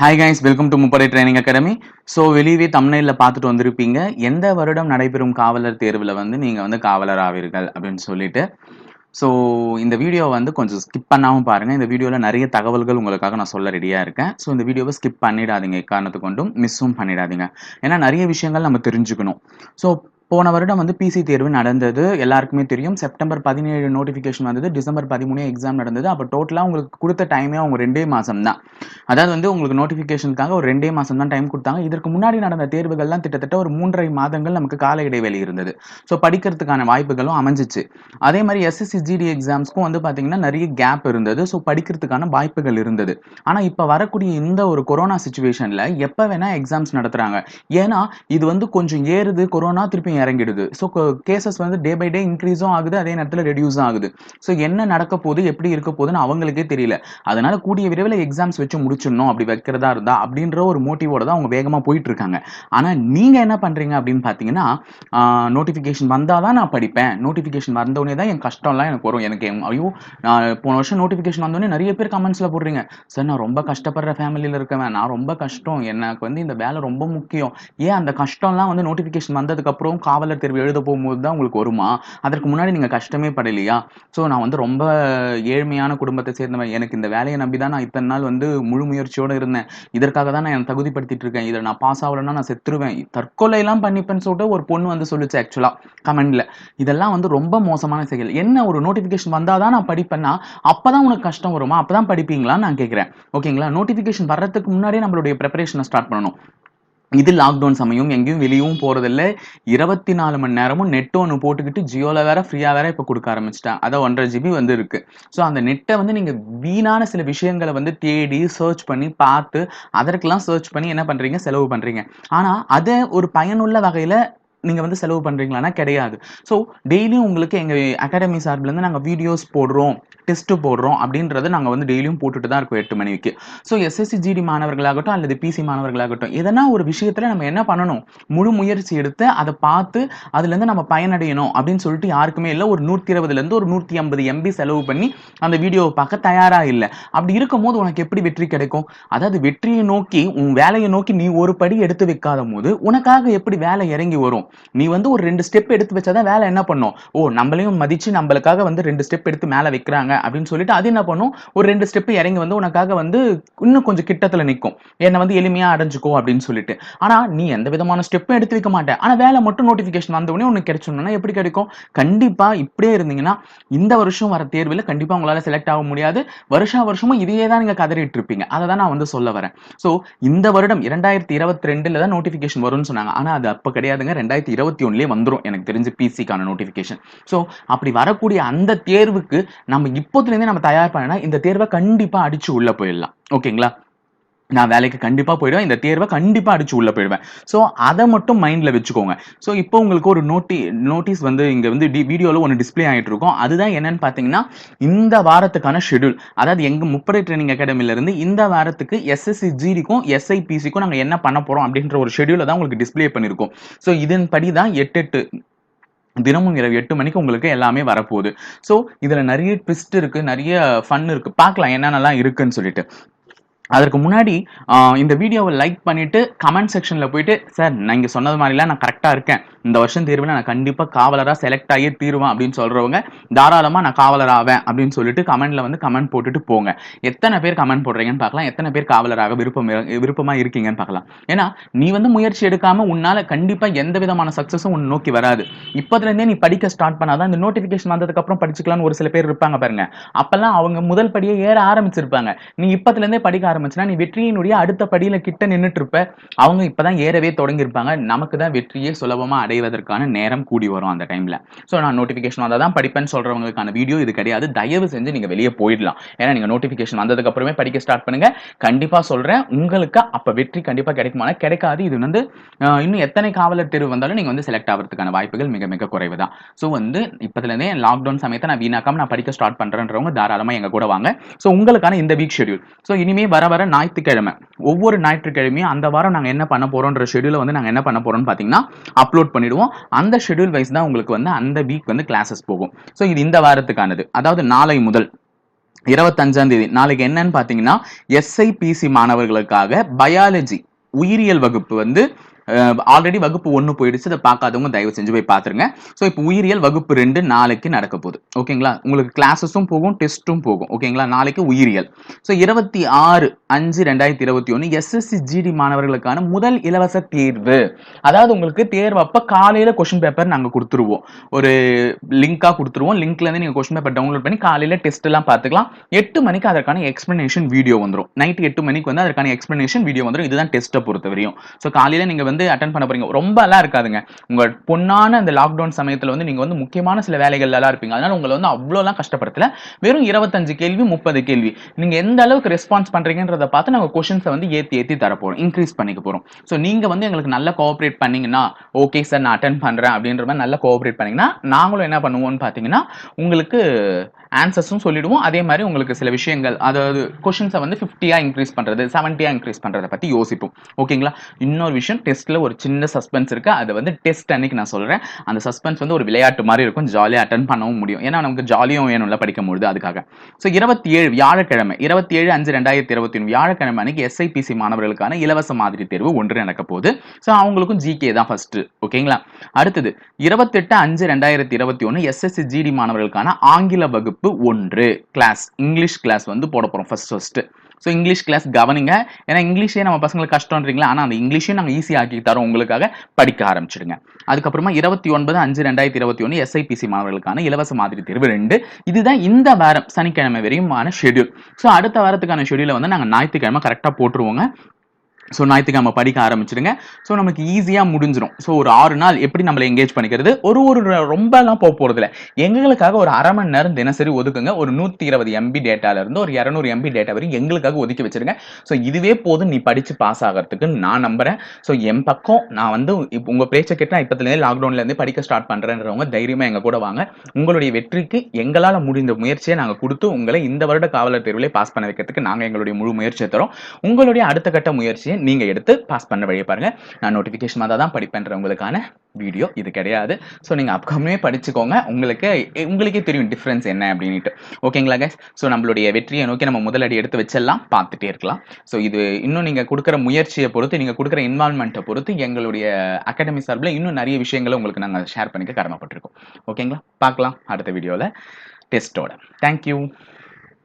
Hi guys welcome to முப்படை training academy so வெளியவே தமிழ்நில பார்த்துட்டு வந்திருப்பீங்க. எந்த வருடம் நடைபெறும் காவலர் தேர்வில் வந்து நீங்கள் வந்து காவலர் ஆவீர்கள் அப்படின்னு சொல்லிட்டு. ஸோ இந்த வீடியோ வந்து கொஞ்சம் ஸ்கிப் பண்ணாமல் பாருங்கள் இந்த வீடியோவில் நிறைய தகவல்கள் உங்களுக்காக நான் சொல்ல ரெடியாக இருக்கேன். ஸோ இந்த வீடியோவை ஸ்கிப் பண்ணிடாதீங்க. காரணத்து கொண்டும் மிஸ்ஸும் பண்ணிடாதீங்க. ஏன்னா நிறைய விஷயங்கள் நம்ம தெரிஞ்சுக்கணும். ஸோ போன வருடம் வந்து பிசி தேர்வு நடந்தது. எல்லாருக்குமே தெரியும். செப்டம்பர் பதினேழு நோட்டிஃபிகேஷன் வந்தது. டிசம்பர் பதிமூணு எக்ஸாம் நடந்தது. அப்போ டோட்டலாக உங்களுக்கு கொடுத்த டைமே அவங்க ரெண்டே மாதம் தான் அதாவது வந்து உங்களுக்கு நோட்டிஃபிகேஷனுக்காக ஒரு ரெண்டே மாதம் தான் டைம் கொடுத்தாங்க. இதற்கு முன்னாடி நடந்த தேர்வுகள்லாம் கிட்டத்தட்ட ஒரு மூன்றரை மாதங்கள் நமக்கு கால இடைவெளி இருந்தது. ஸோ படிக்கிறதுக்கான வாய்ப்புகளும் அமைஞ்சிச்சு. அதே மாதிரி எஸ்எஸ்சி ஜிடி எக்ஸாம்ஸ்க்கும் வந்து பார்த்தீங்கன்னா நிறைய கேப் இருந்தது. ஸோ படிக்கிறதுக்கான வாய்ப்புகள் இருந்தது. ஆனால் இப்போ வரக்கூடிய இந்த ஒரு கொரோனா சுச்சுவேஷனில் எப்போ வேணால் எக்ஸாம்ஸ் நடத்துகிறாங்க ஏன்னா இது வந்து கொஞ்சம் ஏறுது. கொரோனா திருப்பி இறங்கிடுது. ஸோ கேசஸ் வந்து டே பை டே இன்க்ரீஸும் ஆகுது அதே நேரத்தில் ரெடியூஸும் ஆகுது. ஸோ என்ன நடக்க போகுது எப்படி இருக்க போகுதுன்னு அவங்களுக்கே தெரியல. அதனால கூடிய விரைவில் எக்ஸாம்ஸ் வச்சு முடிச்சிடணும் அப்படி வைக்கிறதா இருந்தா அப்படின்ற ஒரு மோட்டிவோட தான் அவங்க வேகமாக போயிட்டு இருக்காங்க ஆனால் நீங்கள் என்ன பண்ணுறீங்க அப்படின்னு பார்த்தீங்கன்னா நோட்டிஃபிகேஷன் வந்தால் தான் நான் படிப்பேன். நோட்டிஃபிகேஷன் வந்தோடனே தான் என் கஷ்டம்லாம் எனக்கு வரும். எனக்கு ஐயோ நான் போன வருஷம் நோட்டிஃபிகேஷன் வந்தோடனே நிறைய பேர் கமெண்ட்ஸில் போடுறீங்க. சார் நான் ரொம்ப கஷ்டப்படுற ஃபேமிலியில் இருக்கவன். நான் ரொம்ப கஷ்டம். எனக்கு வந்து இந்த வேலை ரொம்ப முக்கியம். ஏன் அந்த கஷ்டம்லாம் வந்து நோட்டிஃபிகேஷன் வந்ததுக்கப்புறம் காவலர் தேர்வு எழுத போகும்போது தான் உங்களுக்கு வருமா? அதற்கு முன்னாடி நீங்கள் கஷ்டமே படலையா? ஸோ நான் வந்து ரொம்ப ஏழ்மையான குடும்பத்தை சேர்ந்தவன். எனக்கு இந்த வேலையை நம்பி தான் நான் இத்தனை நாள் வந்து முழு முயற்சியோடு இருந்தேன். இதற்காக தான் நான் என்னை தகுதிப்படுத்திட்டு இருக்கேன். இதில் நான் பாஸ் ஆகலைன்னா நான் செத்துருவேன். தற்கொலையெல்லாம் பண்ணிப்பேன்னு சொல்லிட்டு ஒரு பொண்ணு வந்து சொல்லிச்சு ஆக்சுவலாக கமெண்ட்ல இதெல்லாம் வந்து ரொம்ப மோசமான செயல். என்ன ஒரு நோட்டிஃபிகேஷன் வந்தால் தான் நான் படிப்பேன்னா அப்போ தான் உனக்கு கஷ்டம் வருமா? அப்போ தான் படிப்பீங்களான்னு நான் கேட்குறேன். ஓகேங்களா நோட்டிஃபிகேஷன் வர்றதுக்கு முன்னாடியே நம்மளுடைய ப்ரிப்பரேஷனை ஸ்டார்ட் பண்ணணும். இது லாக்டவுன் சமயம். எங்கேயும் வெளியவும் போறதில்ல. இருபத்தி நாலு மணி நேரமும் நெட் ஒன்று போட்டுக்கிட்டு ஜியோல வேற ஃப்ரீயா வேற இப்போ கொடுக்க ஆரம்பிச்சிட்டேன் அதான் ஒன்றரை ஜிபி வந்து இருக்கு ஸோ அந்த நெட்டை வந்து நீங்க வீணான சில விஷயங்களை வந்து தேடி சர்ச் பண்ணி பார்த்து அதற்கெல்லாம் சர்ச் பண்ணி என்ன பண்றீங்க? செலவு பண்றீங்க. ஆனா அதை ஒரு பயனுள்ள வகையில நீங்கள் வந்து செலவு பண்ணுறீங்களான்னா கிடையாது. ஸோ டெய்லியும் உங்களுக்கு எங்கள் அகாடமி சார்பிலேருந்து நாங்கள் வீடியோஸ் போடுறோம். டெஸ்ட் போடுறோம் அப்படின்றத நாங்கள் வந்து டெய்லியும் போட்டுட்டு தான் இருக்கோம் எட்டு மணிக்கு. ஸோ எஸ்எஸ்சி ஜிடி மாணவர்களாகட்டும் அல்லது பிசி மாணவர்களாகட்டும் எதனா ஒரு விஷயத்தில் நம்ம என்ன பண்ணணும்? முழு முயற்சி எடுத்து அதை பார்த்து அதுலேருந்து நம்ம பயனடையணும் அப்படின்னு சொல்லிட்டு யாருக்குமே இல்லை. ஒரு நூற்றி இருபதுலேருந்து ஒரு நூற்றி ஐம்பது எம்பி செலவு பண்ணி அந்த வீடியோவை பார்க்க தயாராக இல்லை. அப்படி இருக்கும்போது உனக்கு எப்படி வெற்றி கிடைக்கும்? அதாவது வெற்றியை நோக்கி உன் வேலையை நோக்கி நீ ஒரு படி எடுத்து வைக்காத போது உனக்காக எப்படி வேலை இறங்கி வரும்? நீ வந்து ஒரு ரெண்டு ஸ்டெப் எடுத்து வச்சாதான் வேலை என்ன பண்ணும்? ஓ நம்மளையும் மதிச்சு நம்மளுக்காக வந்து ரெண்டு ஸ்டெப் எடுத்து மேலே வைக்கிறாங்க அப்படின்னு சொல்லிட்டு அது என்ன பண்ணும்? ஒரு ரெண்டு ஸ்டெப் இறங்கி வந்து உனக்காக வந்து இன்னும் கொஞ்சம் கிட்டத்தில் நிற்கும் என்னை வந்து எளிமையாக அடைஞ்சுக்கோ அப்படின்னு சொல்லிட்டு. ஆனால் நீ எந்த விதமான ஸ்டெப்பும் எடுத்து வைக்க மாட்டேன் ஆனால் வேலை மட்டும் நோட்டிஃபிகேஷன் வந்த உடனே உனக்கு கிடைச்சோம்னா எப்படி கிடைக்கும்? கண்டிப்பாக இப்படியே இருந்தீங்கன்னா இந்த வருஷம் வர தேர்வில் கண்டிப்பாக உங்களால் செலக்ட் ஆக முடியாது. வருஷா வருஷமும் இதையே தான் நீங்கள் கதறிட்டு இருப்பீங்க. அதை தான் நான் வந்து சொல்ல வரேன். ஸோ இந்த வருடம் இரண்டாயிரத்தி இருபத்தி ரெண்டில் தான் நோட்டிஃபிகேஷன் வரும்னு சொன்னாங்க. ஆனால் அது அப்போ கிடையாதுங்க. ரெண்டாயிரத்தி இருபத்தி ஒன்னுலேயே வந்துடும் எனக்கு தெரிஞ்சு பிசிக்கான நோட்டிஃபிகேஷன் ஸோ அப்படி வரக்கூடிய அந்த தேர்வுக்கு நம்ம இப்போதுலேருந்தே நம்ம தயார் பண்ணனா இந்த தேர்வை கண்டிப்பாக அடிச்சு உள்ளே போயிடலாம். ஓகேங்களா? நான் வேலைக்கு கண்டிப்பாக போயிடுவேன் இந்த தேர்வை கண்டிப்பாக அடிச்சு உள்ளே போயிடுவேன். ஸோ அதை மட்டும் மைண்டில் வச்சுக்கோங்க. ஸோ இப்போ உங்களுக்கு ஒரு நோட்டி நோட்டீஸ் வந்து இங்கே வந்து டி வீடியோவில் ஒன்று டிஸ்ப்ளே ஆகிட்டு இருக்கும். அதுதான் என்னன்னு பார்த்தீங்கன்னா இந்த வாரத்துக்கான ஷெட்யூல் அதாவது எங்கள் முப்படை ட்ரைனிங் அகாடமிலேருந்து இந்த வாரத்துக்கு எஸ்எஸ்சி ஜிடிக்கும் எஸ்ஐபிசிக்கும் நாங்கள் என்ன பண்ண போகிறோம் அப்படின்ற ஒரு ஷெடியூலை தான் உங்களுக்கு டிஸ்ப்ளே பண்ணியிருக்கோம் ஸோ இதன்படி தான் எட்டு எட்டு தினமும் இரவு எட்டு மணிக்கு உங்களுக்கு எல்லாமே வரப்போகுது. ஸோ இதில் நிறைய ட்விஸ்ட் இருக்குது நிறைய ஃபன் இருக்குது பார்க்கலாம் என்னென்னலாம் இருக்குன்னு சொல்லிட்டு. அதற்கு முன்னாடி இந்த வீடியோவை லைக் பண்ணிட்டு கமெண்ட் செக்ஷன்ல போயிட்டு சார் நீங்க சொன்னது மாதிரிலாம் நான் கரெக்டாக இருக்கேன். இந்த வருஷம் தேர்வில் நான் கண்டிப்பாக காவலராக செலக்ட் ஆகியே தீருவேன் அப்படின்னு சொல்றவங்க தாராளமாக நான் காவலர் ஆவேன் அப்படின்னு சொல்லிட்டு கமெண்ட்ல வந்து கமெண்ட் போட்டுட்டு போங்க. எத்தனை பேர் கமெண்ட் போடுறீங்கன்னு பார்க்கலாம். எத்தனை பேர் காவலராக விருப்பம் விருப்பமாக இருக்கீங்கன்னு பார்க்கலாம். ஏன்னா நீ வந்து முயற்சி எடுக்காம உன்னால கண்டிப்பாக எந்த விதமான சக்ஸஸும் உன்னை நோக்கி வராது. இப்போதுலேருந்தே நீ படிக்க ஸ்டார்ட் பண்ணாதான் இந்த நோட்டிஃபிகேஷன் வந்ததுக்கு அப்புறம் படிச்சுக்கலாம்னு ஒரு சில பேர் இருப்பாங்க பாருங்க. அப்பெல்லாம் அவங்க முதல் படியே ஏற ஆரம்பிச்சிருப்பாங்க. நீ இப்போதுலேருந்தே படிக்க படிக்க ஆரம்பிச்சுன்னா நீ வெற்றியினுடைய அடுத்த படியில கிட்ட நின்றுட்டு இருப்ப அவங்க இப்பதான் ஏறவே தொடங்கியிருப்பாங்க. நமக்கு தான் வெற்றியே சுலபமா அடைவதற்கான நேரம் கூடி வரும் அந்த டைம்ல ஸோ நான் நோட்டிபிகேஷன் வந்தால் தான் படிப்பேன்னு சொல்றவங்களுக்கான வீடியோ இது கிடையாது. தயவு செஞ்சு நீங்க வெளியே போயிடலாம். ஏன்னா நீங்க நோட்டிபிகேஷன் வந்ததுக்கு அப்புறமே படிக்க ஸ்டார்ட் பண்ணுங்க. கண்டிப்பா சொல்றேன். உங்களுக்கு அப்ப வெற்றி கண்டிப்பா கிடைக்குமானா கிடைக்காது. இது வந்து இன்னும் எத்தனை காவலர் தேர்வு வந்தாலும் நீங்க வந்து செலக்ட் ஆகிறதுக்கான வாய்ப்புகள் மிக மிக குறைவு தான் ஸோ வந்து இப்பதுலேருந்தே லாக்டவுன் சமயத்தை நான் வீணாக்காம நான் படிக்க ஸ்டார்ட் பண்றேன்றவங்க தாராளமா எங்க கூட வாங்க. ஸோ உங்களுக்கான இந்த வீக் ஷெடியூல் ஸோ இனிமே வர வர ஞாயிற்றுக்கிழமை. ஒவ்வொரு ஞாயிற்றுக்கிழமையும் அந்த வாரம் நாங்கள் என்ன பண்ண போறோம்ன்ற ஷெட்யூலை வந்து நாங்கள் என்ன பண்ண போறோம்னு பார்த்தீங்கன்னா அப்லோட் பண்ணிடுவோம். அந்த ஷெட்யூல் வைஸ் தான் உங்களுக்கு வந்து அந்த வீக் வந்து கிளாஸஸ் போகும். ஸோ இது இந்த வாரத்துக்கானது. அதாவது நாளை முதல் இருபத்தஞ்சாம் தேதி. நாளைக்கு என்னன்னு பார்த்தீங்கன்னா எஸ்ஐபிசி மாணவர்களுக்காக பயாலஜி உயிரியல் வகுப்பு வந்து ஆல்ரெடி வகுப்பு ஒன்று போயிடுச்சு. அதை பார்க்காதவங்க தயவு செஞ்சு போய் பார்த்துருங்க. ஸோ இப்போ உயிரியல் வகுப்பு ரெண்டு நாளைக்கு நடக்க போகுது. ஓகேங்களா உங்களுக்கு கிளாஸஸும் போகும் டெஸ்ட்டும் போகும். ஓகேங்களா நாளைக்கு உயிரியல். ஸோ இருபத்தி ஆறு அஞ்சு ரெண்டாயிரத்தி இருபத்தி ஒன்று எஸ்எஸ்சி ஜிடி மாணவர்களுக்கான முதல் இலவச தேர்வு. அதாவது உங்களுக்கு தேர்வு அப்போ காலையில் கொஷின் பேப்பர் நாங்கள் கொடுத்துருவோம். ஒரு லிங்காக கொடுத்துருவோம். லிங்க்லேருந்து நீங்கள் கொஷின் பேப்பர் டவுன்லோட் பண்ணி காலையில் டெஸ்ட் எல்லாம் பார்த்துக்கலாம். எட்டு மணிக்கு அதற்கான எக்ஸ்பிளனேஷன் வீடியோ வந்துடும் நைட்டு எட்டு மணிக்கு வந்து அதற்கான எக்ஸ்பிளனேஷன் வீடியோ வந்துடும் இதுதான் டெஸ்ட்டை பொறுத்த வரையும் ஸோ காலையில் நீங்கள் வந்து அட்டன் பண்ண போறீங்க. ரொம்ப எல்லாம் இருக்காதுங்க. உங்க பொண்ணான அந்த லாக்டவுன் சமயத்தில் வந்து நீங்க வந்து முக்கியமான சில வேலைகள் எல்லாம் இருப்பீங்க. அதனால உங்களை வந்து அவ்வளோலாம் கஷ்டப்படுத்தல. வெறும் இருபத்தஞ்சு கேள்வி முப்பது கேள்வி. நீங்க எந்த அளவுக்கு ரெஸ்பான்ஸ் பண்றீங்கன்றத பார்த்து நாங்கள் கொஷின்ஸை வந்து ஏற்றி ஏற்றி தரப்போகிறோம் இன்க்ரீஸ் பண்ணிக்க போறோம். ஸோ நீங்க வந்து எங்களுக்கு நல்லா கோஆப்ரேட் பண்ணீங்கன்னா ஓகே சார் நான் அட்டன் பண்றேன் அப்படின்ற மாதிரி நல்ல கோஆப்ரேட் பண்ணீங்கன்னா நாங்களும் என்ன பண்ணுவோம்னு பார்த்தீங்கன்னா உங்களுக்கு ஆன்சர்ஸும் சொல்லிடுவோம். அதே மாதிரி உங்களுக்கு சில விஷயங்கள் அதாவது கொஷின்ஸை வந்து ஃபிஃப்டியாக இன்க்ரீஸ் பண்ணுறது செவன்ட்டியாக இன்க்ரீஸ் பண்ணுறதை பற்றி யோசிப்போம். ஓகேங்களா இன்னொரு விஷயம் டெஸ்ட்டில் ஒரு சின்ன சஸ்பென்ஸ் இருக்குது அதை வந்து டெஸ்ட் அன்னைக்கு நான் சொல்கிறேன் அந்த சஸ்பென்ஸ் வந்து ஒரு விளையாட்டு மாதிரி இருக்கும். ஜாலியாக அட்டன் பண்ணவும் முடியும். ஏன்னா நமக்கு ஜாலியும் வேணும்ல படிக்கும்பொழுது அதுக்காக. ஸோ இருபத்தி ஏழு வியாழக்கிழமை இருபத்தி ஏழு அஞ்சு ரெண்டாயிரத்தி இருபத்தி ஒன்று வியாழக்கிழமை அன்னைக்கு எஸ்ஐபிசி மாணவர்களுக்கான இலவச மாதிரி தேர்வு ஒன்று நடக்க போகுது. ஸோ அவங்களுக்கும் ஜிகே தான் ஃபஸ்ட்டு ஓகேங்களா அடுத்தது இருபத்தெட்டு அஞ்சு ரெண்டாயிரத்தி இருபத்தி ஒன்று எஸ்எஸ்சி ஜிடி மாணவர்களுக்கான ஆங்கில வகுப்பு ஒன்று கிளாஸ் இங்கிலீஷ் கிளாஸ் வந்து போட போகிறோம் first first so English class கவனிங்க. ஏன்னா இங்கிலீஷே நம்ம பசங்களுக்கு கஷ்டம்ன்றீங்களா? ஆனால் அந்த இங்கிலீஷையும் நாங்கள் ஈஸியாக ஆக்கி தரோம். உங்களுக்காக படிக்க ஆரம்பிச்சிடுங்க. அதுக்கப்புறமா இருபத்தி ஒன்பது அஞ்சு ரெண்டாயிரத்தி இருபத்தி ஒன்று எஸ்ஐபிசி மாணவர்களுக்கான இலவச மாதிரி தேர்வு ரெண்டு. இதுதான் இந்த வாரம் சனிக்கிழமை வரையுமான ஷெட்யூல் ஸோ அடுத்த வாரத்துக்கான ஷெட்யூலை வந்து நாங்கள் ஞாயிற்றுக்கிழமை கரெக்டாக போட்டுருவோங்க. ஸோ ஞாயிற்றுக்கிழமை படிக்க ஆரம்பிச்சிடுங்க. ஸோ நமக்கு ஈஸியாக முடிஞ்சிடும் ஸோ ஒரு ஆறு நாள் எப்படி நம்மளை எங்கேஜ் பண்ணிக்கிறது? ஒரு ஒரு ரொம்பலாம் போக போகிறதில்ல எங்களுக்காக ஒரு அரை மணி நேரம் தினசரி ஒதுக்குங்க. ஒரு நூற்றி இருபது எம்பி டேட்டாலேருந்து ஒரு இரநூறு எம்பி டேட்டா வரையும் எங்களுக்காக ஒதுக்கி வச்சிருங்க. ஸோ இதுவே போதும். நீ படித்து பாஸ் ஆகிறதுக்கு நான் நம்புகிறேன் ஸோ என் பக்கம் நான் வந்து இப்போ உங்கள் பேச்சை கேட்டு நான் இப்போத்துலேருந்து லாக்டவுன்லேருந்து படிக்க ஸ்டார்ட் பண்ணுறேன்றவங்க தைரியமாக எங்கள் கூட வாங்க. உங்களுடைய வெற்றிக்கு எங்களால் முடிந்த முயற்சியை நாங்கள் கொடுத்து உங்களை இந்த வருட காவலர் தேர்விலே பாஸ் பண்ண வைக்கிறதுக்கு நாங்கள் எங்களுடைய முழு முயற்சியை தரோம் உங்களுடைய அடுத்த கட்ட முயற்சியை நீங்கள் எடுத்து பாஸ் பண்ண வழியை பாருங்கள் நான் நோட்டிஃபிகேஷன் மாதிரி தான் படிப்பேன்றவங்களுக்கான வீடியோ இது கிடையாது. ஸோ நீங்கள் அப்கமே படிச்சுக்கோங்க. உங்களுக்கு உங்களுக்கே தெரியும் டிஃப்ரென்ஸ் என்ன அப்படின்ட்டு ஓகேங்களா கைஸ் ஸோ நம்மளுடைய வெற்றியை நோக்கி நம்ம முதலடி எடுத்து வச்சிடலாம். பார்த்துட்டே இருக்கலாம். ஸோ இது இன்னும் நீங்கள் கொடுக்குற முயற்சியை பொறுத்து நீங்கள் கொடுக்குற இன்வால்மெண்ட்டை பொறுத்து எங்களுடைய அகாடமி சார்பில் இன்னும் நிறைய விஷயங்களை உங்களுக்கு நாங்கள் ஷேர் பண்ணிக்க கடமைப்பட்டிருக்கோம். ஓகேங்களா பார்க்கலாம். அடுத்த வீடியோவில் டெஸ்ட்டோட தேங்க்யூ